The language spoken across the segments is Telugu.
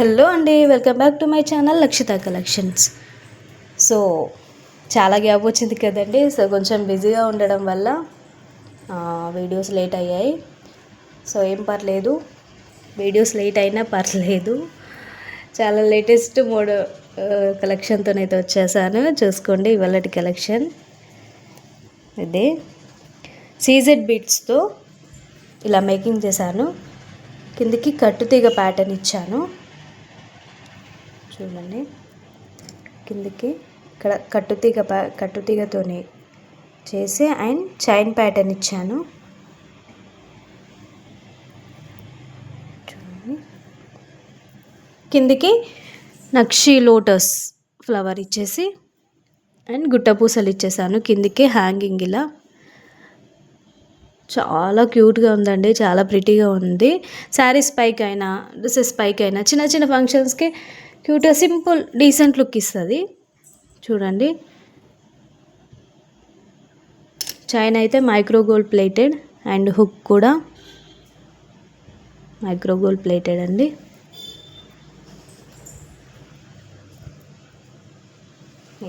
హలో అండి welcome back to my channel Lakshitha collections. So చాలా గ్యాప్ వచ్చింది కదండి సో కొంచెం బిజీగా ఉండడం వల్ల వీడియోస్ లేట్ అయ్యాయి. సో ఏం పర్లేదు వీడియోస్ లేట్ అయినా పర్లేదు. చాలా లేటెస్ట్ మూడు కలెక్షన్తోనైతే వచ్చేసాను. చూసుకోండి ఇవాళటి కలెక్షన్. ఇదే సీజెడ్ బీట్స్తో ఇలా మేకింగ్ చేశాను. కిందికి కట్టుతీగ ప్యాటర్న్ ఇచ్చాను. చూడండి. కిందికి ఇక్కడ కట్టుతీగ ప్యా కట్టుతీగతోని చేసి అండ్ చైన్ ప్యాటర్న్ ఇచ్చాను. చూడండి. కిందికి నక్షి లోటస్ ఫ్లవర్ ఇచ్చేసి అండ్ గుట్ట పూసలు ఇచ్చేసాను. కిందికి హ్యాంగింగ్ ఇలా. చాలా క్యూట్గా ఉందండి. చాలా ప్రిటీగా ఉంది. శారీస్ పైకి అయినా డ్రెస్సెస్ పైకి అయినా చిన్న చిన్న ఫంక్షన్స్కి క్యూట్ సింపుల్ డీసెంట్ లుక్ ఇస్తుంది. చూడండి. చైన్ అయితే micro gold plated and hook కూడా మైక్రో గోల్డ్ ప్లేటెడ్ అండి.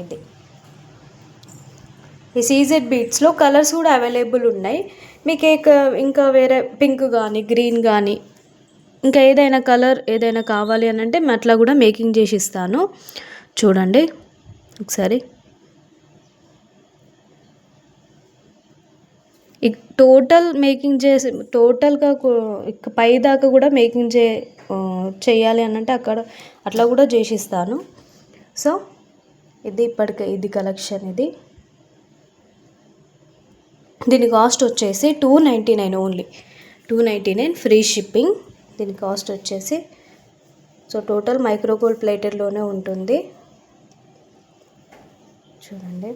ఇది. ఈ సీజెడ్ బీట్స్లో కలర్స్ కూడా అవైలబుల్ ఉన్నాయి. మీకు ఏ ఇంకా వేరే పింక్ కానీ గ్రీన్ కానీ ఇంకా ఏదైనా కలర్ ఏదైనా కావాలి అని అంటే అట్లా కూడా మేకింగ్ చేసి ఇస్తాను చూడండి. ఒకసారి. ఈ టోటల్ మేకింగ్ చేసి టోటల్గా ఇక పై దాకా కూడా మేకింగ్ చే చేయాలి అని అంటే అక్కడ అట్లా కూడా చేసి ఇస్తాను సో ఇది ఇప్పటికే ఇది కలెక్షన్ ఇది. దీని కాస్ట్ వచ్చేసి two ninety nine only. Two ninety nine free shipping. దీని కాస్ట్ వచ్చేసి సో టోటల్ మైక్రోగోల్డ్ ప్లేటెడ్లోనే ఉంటుంది. చూడండి.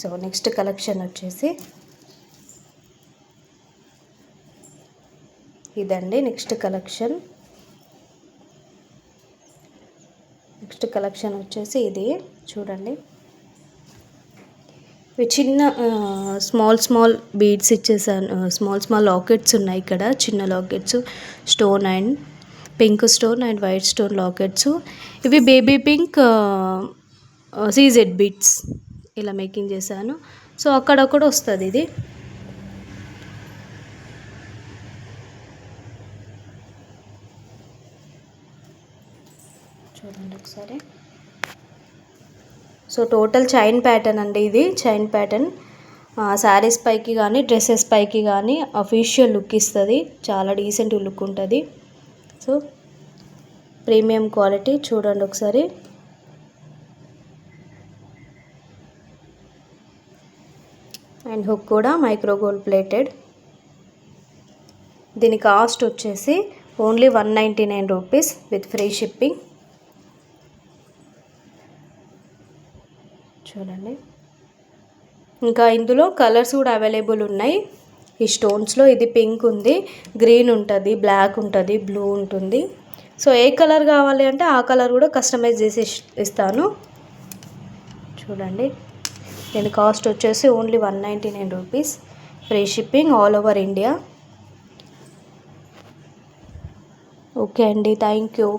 సో నెక్స్ట్ కలెక్షన్ వచ్చేసి ఇదండి నెక్స్ట్ కలెక్షన్. నెక్స్ట్ కలెక్షన్ వచ్చేసి ఇది చూడండి. చిన్న స్మాల్ స్మాల్ బీడ్స్ ఇచ్చేసాను. స్మాల్ స్మాల్ లాకెట్స్ ఉన్నాయి ఇక్కడ. చిన్న lockets. Stone and pink stone and white stone lockets. ఇవి బేబీ పింక్ సీజెడ్ బీడ్స్ ఇలా మేకింగ్ చేశాను. సో అక్కడక్కడ వస్తుంది ఇది. చూడండి ఒకసారి. సో టోటల్ చైన్ ప్యాటర్న్ అండి ఇది చైన్ ప్యాటర్న్. శారీస్ పైకి కానీ డ్రెస్సెస్ పైకి కానీ అఫీషియల్ లుక్ ఇస్తుంది. చాలా డీసెంట్ లుక్ ఉంటుంది. సో ప్రీమియం క్వాలిటీ చూడండి ఒకసారి. అండ్ హుక్ కూడా మైక్రో గోల్డ్ ప్లేటెడ్. దీని కాస్ట్ వచ్చేసి only one ninety nine rupees with free shipping. చూడండి. ఇంకా ఇందులో కలర్స్ కూడా అవైలబుల్ ఉన్నాయి. ఈ స్టోన్స్లో ఇది పింక్ ఉంది గ్రీన్ ఉంటుంది బ్లాక్ ఉంటుంది బ్లూ ఉంటుంది. సో ఏ కలర్ కావాలి అంటే ఆ కలర్ కూడా కస్టమైజ్ చేసి ఇస్తాను. చూడండి. దీని కాస్ట్ వచ్చేసి only one ninety nine rupees. Free shipping all over India. Okay అండి. Thank you.